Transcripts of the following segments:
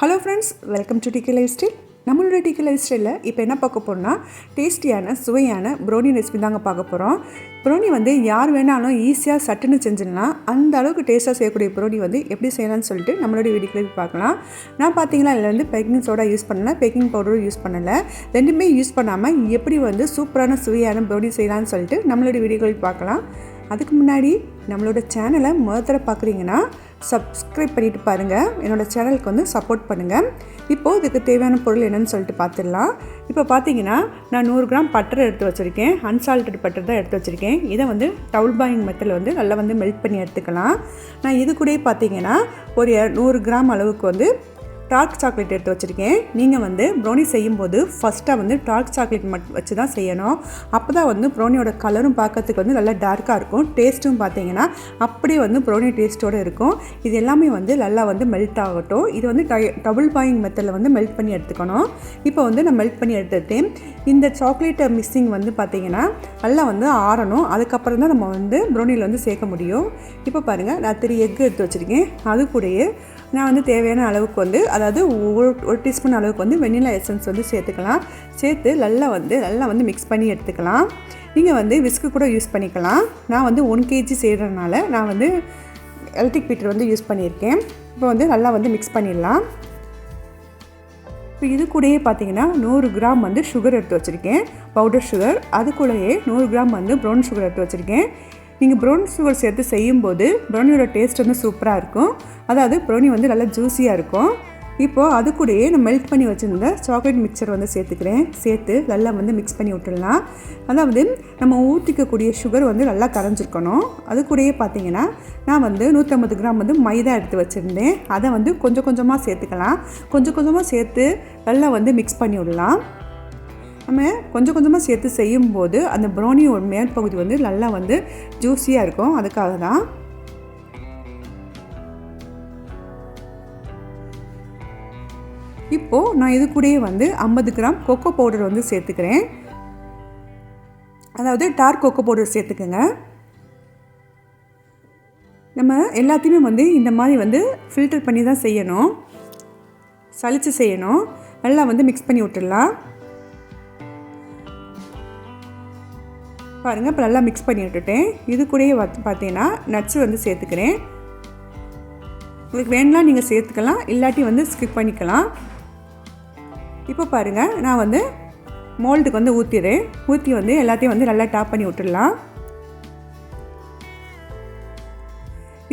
Hello friends welcome to Tikki lifestyle நம்மளோட Tikki லைஃப் ஸ்டைலில் இப்போ என்ன பார்க்க போகிறோம்னா டேஸ்டியான சுவையான ப்ரௌனி ரெசிபி தாங்க பார்க்க போகிறோம் ப்ரோனி வந்து யார் வேணாலும் ஈஸியாக சட்டுன்னு செஞ்சிடலாம். அந்த அளவுக்கு டேஸ்ட்டாக செய்யக்கூடிய ப்ரோனி வந்து எப்படி செய்யலாம்னு சொல்லிட்டு நம்மளோட வீடியோக்கில் பார்க்கலாம். நான் பார்த்தீங்கன்னா அதில் வந்து பேக்கிங் சோடா யூஸ் பண்ணல பேக்கிங் பவுடரும் யூஸ் பண்ணலை. ரெண்டுமே யூஸ் பண்ணாமல் எப்படி வந்து சூப்பரான சுவையான ப்ரோனி செய்யலாம்னு சொல்லிட்டு நம்மளோட வீடியோக்கள் பார்க்கலாம். அதுக்கு முன்னாடி நம்மளோட சேனலை முதல்ல பார்க்குறீங்கன்னா சப்ஸ்கிரைப் பண்ணிட்டு பாருங்கள் என்னோட சேனலுக்கு வந்து சப்போர்ட் பண்ணுங்கள் இப்போது இதுக்கு தேவையான பொருள் என்னன்னு சொல்லிட்டு பார்த்துடலாம் இப்போ பார்த்தீங்கன்னா நான் நூறு கிராம் பட்டர் எடுத்து வச்சுருக்கேன். அன்சால்டட் பட்டர் தான் எடுத்து வச்சுருக்கேன். இதை வந்து டவுல் பாயிங் மெத்தில் வந்து நல்லா வந்து மெல்ட் பண்ணி எடுத்துக்கலாம். நான் இது கூட பார்த்தீங்கன்னா ஒரு நூறு கிராம் அளவுக்கு வந்து டார்க் சாக்லேட் எடுத்து வச்சுருக்கேன். நீங்கள் வந்து ப்ரௌனி செய்யும்போது ஃபஸ்ட்டாக வந்து டார்க் சாக்லேட் மட்டும் வச்சு தான் செய்யணும். அப்போ தான் வந்து ப்ரௌனியோட கலரும் பார்க்கறதுக்கு வந்து நல்லா டார்க்காக இருக்கும். டேஸ்ட்டும் பார்த்தீங்கன்னா அப்படியே வந்து ப்ரௌனி டேஸ்ட்டோடு இருக்கும். இது எல்லாமே வந்து நல்லா வந்து மெல்ட் ஆகட்டும். இது வந்து டை டபுள் பாயிங் மெத்தடில் வந்து மெல்ட் பண்ணி எடுத்துக்கணும். இப்போ வந்து நான் மெல்ட் பண்ணி எடுத்துட்டேன். இந்த சாக்லேட் மிஸ்ஸிங் வந்து பார்த்தீங்கன்னா நல்லா வந்து ஆறணும். அதுக்கப்புறம் தான் நம்ம வந்து ப்ரௌனியில் வந்து சேர்க்க முடியும். இப்போ பாருங்கள் நான் திரு எக் எடுத்து வச்சுருக்கேன். அது கூடயே நான் வந்து தேவையான அளவுக்கு வந்து அதாவது ஒரு ஒரு டீஸ்பூன் அளவுக்கு வந்து வெண்ணிலா எசன்ஸ் வந்து சேர்த்துக்கலாம். சேர்த்து நல்லா வந்து நல்லா வந்து மிக்ஸ் பண்ணி எடுத்துக்கலாம். நீங்கள் வந்து விஸ்கு கூட யூஸ் பண்ணிக்கலாம். நான் வந்து ஒன் கேஜி செய்கிறதுனால நான் வந்து எலக்ட்ரிக் பீட்டர் வந்து யூஸ் பண்ணியிருக்கேன். இப்போ வந்து நல்லா வந்து மிக்ஸ் பண்ணிடலாம். இப்போ இது கூடயே பார்த்தீங்கன்னா நூறு கிராம் வந்து சுகர் எடுத்து வச்சுருக்கேன். பவுடர் சுகர் அது கூடயே நூறு கிராம் வந்து ப்ரௌன் சுகர் எடுத்து வச்சுருக்கேன். நீங்கள் ப்ரௌன் சுகர் சேர்த்து செய்யும்போது ப்ரௌனியோட டேஸ்ட் வந்து சூப்பராக இருக்கும். அதாவது ப்ரௌனி வந்து நல்லா ஜூஸியாக இருக்கும். இப்போது அது கூடயே நான் மெல்ட் பண்ணி வச்சுருந்த சாக்லேட் மிக்சர் வந்து சேர்த்துக்கிறேன். சேர்த்து நல்லா வந்து மிக்ஸ் பண்ணி விட்டுடலாம். அதாவது நம்ம ஊற்றிக்கக்கூடிய சுகர் வந்து நல்லா கரைஞ்சிருக்கணும். அது கூடயே பார்த்தீங்கன்னா நான் வந்து நூற்றம்பது கிராம் வந்து மைதா எடுத்து வச்சுருந்தேன். அதை வந்து கொஞ்சம் கொஞ்சமாக சேர்த்துக்கலாம். கொஞ்சம் கொஞ்சமாக சேர்த்து நல்லா வந்து மிக்ஸ் பண்ணி விடலாம். நம்ம கொஞ்சம் கொஞ்சமாக சேர்த்து செய்யும்போது அந்த ப்ரௌனியோட மேற்பகுதி வந்து நல்லா வந்து ஜூஸியாக இருக்கும். அதுக்காக தான் இப்போது நான் இது கூடயே வந்து ஐம்பது கிராம் கொக்கோ பவுடர் வந்து சேர்த்துக்கிறேன். அதாவது டார்க் கொக்கோ பவுடர் சேர்த்துக்கோங்க. நம்ம எல்லாத்தையுமே வந்து இந்த மாதிரி வந்து ஃபில்டர் பண்ணி தான் செய்யணும். சளிச்சு செய்யணும். நல்லா வந்து மிக்ஸ் பண்ணி விட்டுடலாம். பாருங்கள் இப்போ நல்லா மிக்ஸ் பண்ணி விட்டுட்டேன். இது கூடயே பார்த்தீங்கன்னா நட்ஸ் வந்து சேர்த்துக்கிறேன். உங்களுக்கு வேணும்னா நீங்கள் சேர்த்துக்கலாம் இல்லாட்டி வந்து ஸ்கிப் பண்ணிக்கலாம். இப்போ பாருங்கள் நான் வந்து மோல்டுக்கு வந்து ஊற்றிடுறேன் ஊற்றி வந்து எல்லாத்தையும் வந்து நல்லா டாப் பண்ணி விட்டுடலாம்.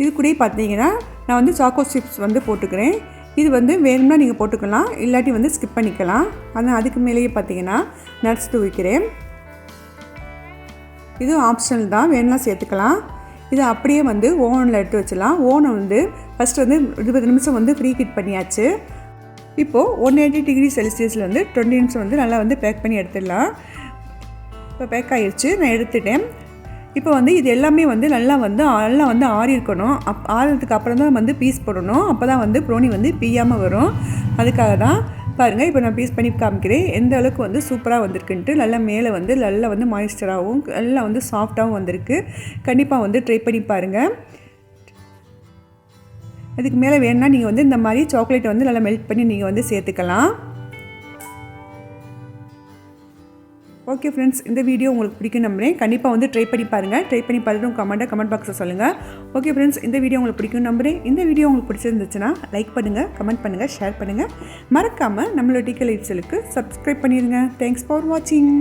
இது கூட பார்த்தீங்கன்னா நான் வந்து சாக்கோ சிப்ஸ் வந்து போட்டுக்கிறேன். இது வந்து வேணும்னா நீங்கள் போட்டுக்கலாம் இல்லாட்டி வந்து ஸ்கிப் பண்ணிக்கலாம். ஆனால் அதுக்கு மேலேயே பார்த்தீங்கன்னா நட்ஸ் தூவிக்கிறேன். இது ஆப்ஷனல் தான் வேணும்னா சேர்த்துக்கலாம். இது அப்படியே வந்து ஓவனில் எடுத்து வச்சிடலாம். ஓவனை வந்து ஃபஸ்ட்டு வந்து இருபது நிமிஷம் வந்து ஃப்ரீ ஹீட் பண்ணியாச்சு. இப்போது ஒன் எயிட்டி டிகிரி செல்சியஸில் வந்து டுவெண்ட்டி நிமிஷம் வந்து நல்லா வந்து பேக் பண்ணி எடுத்துடலாம். இப்போ பேக் ஆகிடுச்சு நான் எடுத்துட்டேன். இப்போ வந்து இது எல்லாமே வந்து நல்லா வந்து நல்லா வந்து ஆறி இருக்கணும். அப் ஆறுறதுக்கு அப்புறம் தான் வந்து பீஸ் போடணும். அப்போ தான் வந்து ப்ரோனி வந்து பீயாமல் வரும். அதுக்காக தான் பாருங்கள் இப்போ நான் பீஸ் பண்ணி காமிக்கிறேன். எந்த அளவுக்கு வந்து சூப்பராக வந்திருக்குன்ட்டு நல்லா மேலே வந்து நல்லா வந்து மாய்ஸ்டராகவும் நல்லா வந்து சாஃப்டாகவும் வந்திருக்கு. கண்டிப்பாக வந்து ட்ரை பண்ணி பாருங்கள் அதுக்கு மேலே வேணுன்னா நீங்கள் வந்து இந்த மாதிரி சாக்லேட்டை வந்து நல்லா மெல்ட் பண்ணி நீங்கள் வந்து சேர்த்துக்கலாம். ஓகே ஃப்ரெண்ட்ஸ் இந்த வீடியோ உங்களுக்கு பிடிக்கும் நம்புறேன். கண்டிப்பாக வந்து ட்ரை பண்ணி பாருங்கள் ட்ரை பண்ணி பார்த்துட்டு உங்கள் கமெண்ட்டை கமெண்ட் பாக்ஸில் சொல்லுங்கள் ஓகே ஃப்ரெண்ட்ஸ் இந்த வீடியோ உங்களுக்கு பிடிக்கும் நம்புறேன். இந்த வீடியோ உங்களுக்கு பிடிச்சிருந்துச்சுன்னா லைக் பண்ணுங்கள் கமெண்ட் பண்ணுங்கள் ஷேர் பண்ணுங்கள் மறக்காமல் நம்மளோட டிக்கல் லைட்ஸலுக்கு சப்ஸ்கிரைப் பண்ணிடுங்க தேங்க்ஸ் ஃபார் வாட்சிங்